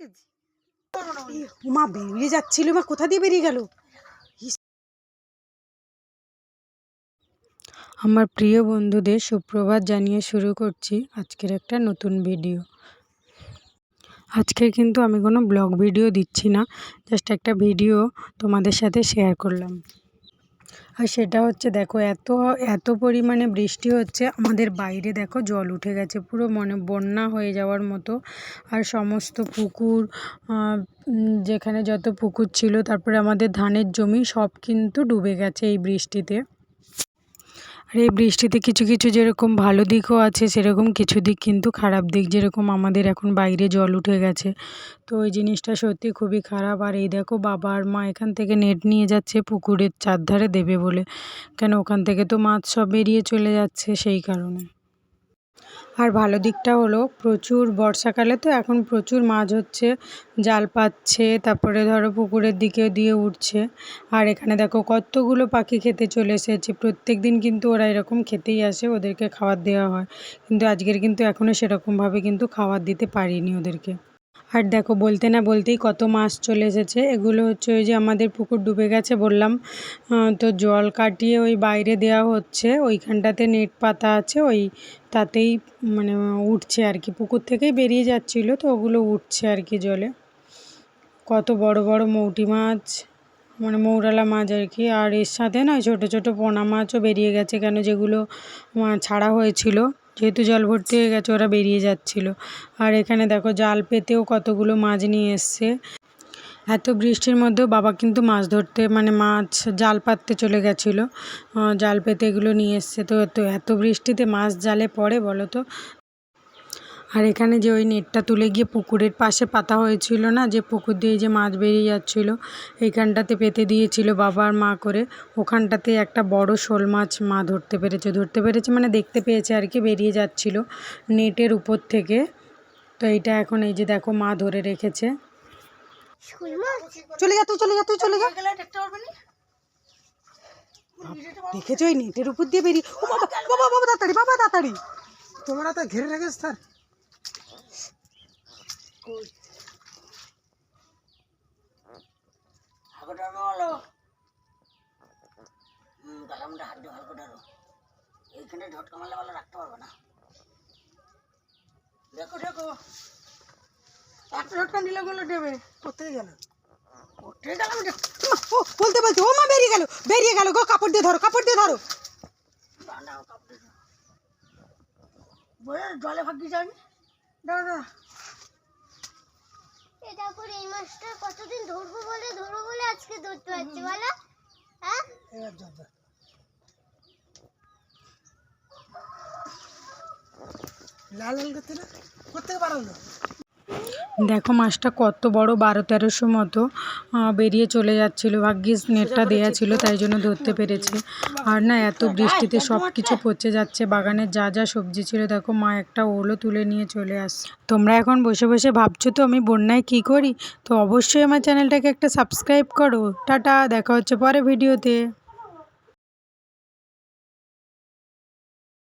রেখেছি মা বেরিয়ে যাচ্ছিল মা কোথা দিয়ে বেরিয়ে গেল? আমার প্রিয় বন্ধুদের সুপ্রভাত জানিয়ে শুরু করছি আজকের একটা নতুন ভিডিও। আজকে কিন্তু আমি কোনো ব্লগ ভিডিও দিচ্ছি না জাস্ট একটা ভিডিও তোমাদের সাথে শেয়ার করলাম। আর সেটা হচ্ছে দেখো, এত এত পরিমাণে বৃষ্টি হচ্ছে, আমাদের বাইরে দেখো জল উঠে গেছে, পুরো মনে বন্যা হয়ে যাওয়ার মতো। আর সমস্ত পুকুর যেখানে যত পুকুর ছিল, তারপরে আমাদের ধানের জমি সব কিন্তু ডুবে গেছে এই বৃষ্টিতে। আর এই বৃষ্টিতে কিছু কিছু যেরকম ভালো দিকও আছে, সেরকম কিছু দিক কিন্তু খারাপ দিক। যেরকম আমাদের এখন বাইরে জল উঠে গেছে, তো ওই জিনিসটা সত্যি খুবই খারাপ। আর এই দেখো, বাবা আর মা এখান থেকে নেট নিয়ে যাচ্ছে পুকুরের চারধারে দেবে বলে। কেন? ওখান থেকে তো মাছ সব বেরিয়ে চলে যাচ্ছে সেই কারণে। আর ভালো দিকটা হলো প্রচুর বর্ষাকালে তো এখন প্রচুর মাছ হচ্ছে, জাল পাচ্ছে, তারপরে ধরো পুকুরের দিকে দিয়ে উঠছে। আর এখানে দেখো কতগুলো পাখি খেতে চলে এসেছে। প্রত্যেক দিন কিন্তু ওরা এরকম খেতেই আসে, ওদেরকে খাবার দেওয়া হয়। কিন্তু আজকের কিন্তু এখনও সেরকমভাবে কিন্তু খাবার দিতে পারিনি ওদেরকে। আর দেখো বলতে না বলতেই কত মাছ চলে এসেছে। এগুলো হচ্ছে ওই যে আমাদের পুকুর ডুবে গেছে বললাম। তো জল কাটিয়ে ওই বাইরে দেওয়া হচ্ছে। ওইখানটাতে নেট পাতা আছে, ওই তাতেই মানে উঠছে আর কি। পুকুর থেকেই বেরিয়ে যাচ্ছিল তো ওগুলো উঠছে আর কি জলে। কত বড় বড় মৌটি মাছ মানে মৌরালা মাছ আর কি। আর এর সাথে না ছোট ছোট পোনা মাছও বেরিয়ে গেছে কেন যেগুলো ছাড়া হয়েছিল। যেহেতু জল ভর্তি হয়ে গেছে, ওরা বেরিয়ে যাচ্ছিল। আর এখানে দেখো জাল পেতেও কতগুলো মাছ নিয়ে এসছে। এত বৃষ্টির মধ্যেও বাবা কিন্তু মাছ ধরতে মানে মাছ জাল পাততে চলে গেছিল। জাল পেতে এগুলো নিয়ে এসছে। তো তো এত বৃষ্টিতে মাছ জালে পড়ে বলো তো? আর এখানে যে ওই নেটটা তুলে গিয়ে পুকুরের পাশে পাতা হয়েছিল না যে পুকুর দিয়ে যে মাছ বেরিয়ে যাচ্ছিল এইখানটাতে পেতে দিয়েছিল বাবা আর মা করে। ওখানটাতে একটা বড় শোল মাছ মা ধরতে পেরেছে। ধরতে পেরেছে মানে দেখতে পেয়েছে আর কি বেরিয়ে যাচ্ছিল নেটের উপর থেকে। তো এইটা এখন এই যে দেখো মা ধরে রেখেছে। চলে যা তুই চলে যা তুই চলে যা। দেখেছ ওই নেটের উপর দিয়ে বেরিয়ে বাবা বাবা বাবা তাড়াতাড়ি বাবা তাড়াতাড়ি। তোমরা তো ঘিরে রেখেছ স্যার গালামটা হাত দিয়ে ধরো এইখানে ঝটকা মারলে ভালো রাখতে পারবে না। দেখো দেখো। একটা ঝটকা নিলে গুলো দেবে। কোথায় গেল? উঠে গেলাম যে ও বলতে বলতে ও মা বেরিয়ে গেল। বেরিয়ে গেল গো কাপড় দিয়ে ধরো কাপড় দিয়ে ধরো। জলে ভাগি যায়নি দাঁড়া দাঁড়া এটা করে এই মাছটা কতদিন ধরবো বলে? ধরবো বলে আজকে ধরতে পারছি বলো। হ্যাঁ? লাল লাল করতে না? কোথেকে বাড়ালো দেখো মাছটা কত বড় বারো তেরোশো মতো বেরিয়ে চলে যাচ্ছিল। ভাগ্যিস নেটটা দেয়া ছিল তাই জন্য ধরতে পেরেছে। আর না এত বৃষ্টিতে সব কিছু পচে যাচ্ছে বাগানের যা যা সবজি ছিল দেখো মা একটা ওলও তুলে নিয়ে চলে আসছে। তোমরা এখন বসে বসে ভাবছ তো আমি বন্যায় কি করি? তো অবশ্যই আমার চ্যানেলটাকে একটা সাবস্ক্রাইব করো। টাটা দেখা হচ্ছে পরে ভিডিওতে